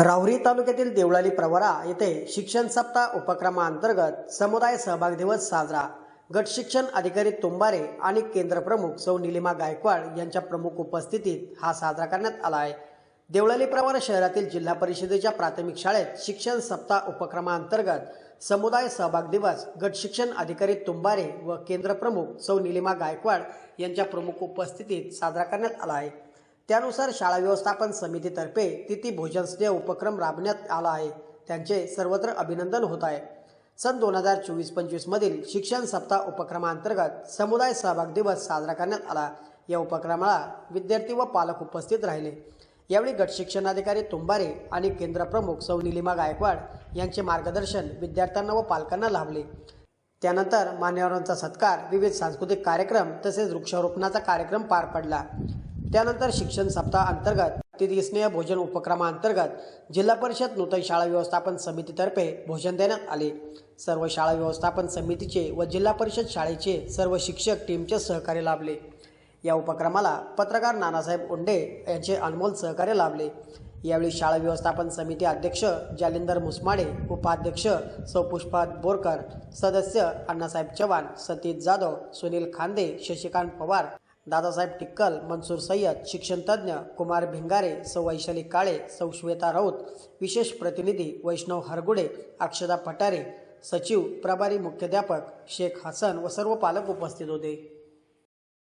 राहुरी तालुक्यातील देवळाली प्रवरा येथे शिक्षण सप्ताह उपक्रमाअंतर्गत समुदाय सहभाग दिवस साजरा. गट शिक्षण अधिकारी तुंबारे आणि केंद्र प्रमुख सौ निलिमा गायकवाड यांच्या प्रमुख उपस्थितीत हा साजरा करण्यात आला आहे. देवळाली प्रवरा शहरातील जिल्हा परिषदेच्या प्राथमिक शाळेत शिक्षण सप्ताह उपक्रमाअंतर्गत समुदाय सहभाग दिवस गट शिक्षण अधिकारी तुंबारे व केंद्र प्रमुख सौ निलिमा गायकवाड यांच्या प्रमुख उपस्थितीत साजरा करण्यात आला आहे. त्यानुसार शाळा व्यवस्थापन समितीतर्फे तिथी भोजन स्नेह उपक्रम राबण्यात आला आहे. त्यांचे सर्वत्र अभिनंदन होत आहे. सन दोन हजार चोवीस पंचवीसमधील शिक्षण सप्ताह उपक्रमांतर्गत समुदाय सहभाग दिवस साजरा करण्यात आला. या उपक्रमाला विद्यार्थी व पालक उपस्थित राहिले. यावेळी गट शिक्षणाधिकारी तुंबारे आणि केंद्र प्रमुख सौ निलिमा गायकवाड यांचे मार्गदर्शन विद्यार्थ्यांना व पालकांना लाभले. त्यानंतर मान्यवरांचा सत्कार विविध सांस्कृतिक कार्यक्रम तसेच वृक्षारोपणाचा कार्यक्रम पार पडला. त्यानंतर शिक्षण सप्ताह अंतर्गत अतिथीस्नेह भोजन उपक्रमाअंतर्गत जिल्हा परिषद नूतन शाळा व्यवस्थापन समितीतर्फे भोजन देण्यात आले. सर्व शाळा व्यवस्थापन समितीचे व जिल्हा परिषद शाळेचे सर्व शिक्षक टीमचे सहकार्य लाभले. या उपक्रमाला पत्रकार नानासाहेब उंडे यांचे अनमोल सहकार्य लाभले. यावेळी शाळा व्यवस्थापन समिती अध्यक्ष जालिंदर मुसमाडे उपाध्यक्ष सौ पुष्पा बोरकर सदस्य अण्णासाहेब चव्हाण सतीश जाधव सुनील खांदे शशिकांत पवार दादासाहेब टिक्कल मनसूर सय्यद शिक्षणतज्ज्ञ कुमार भिंगारे सौ वैशाली काळे सौ श्वेता राऊत विशेष प्रतिनिधी वैष्णव हरगुडे अक्षदा पटारे सचिव प्रभारी मुख्याध्यापक शेख हसन व सर्व पालक उपस्थित होते.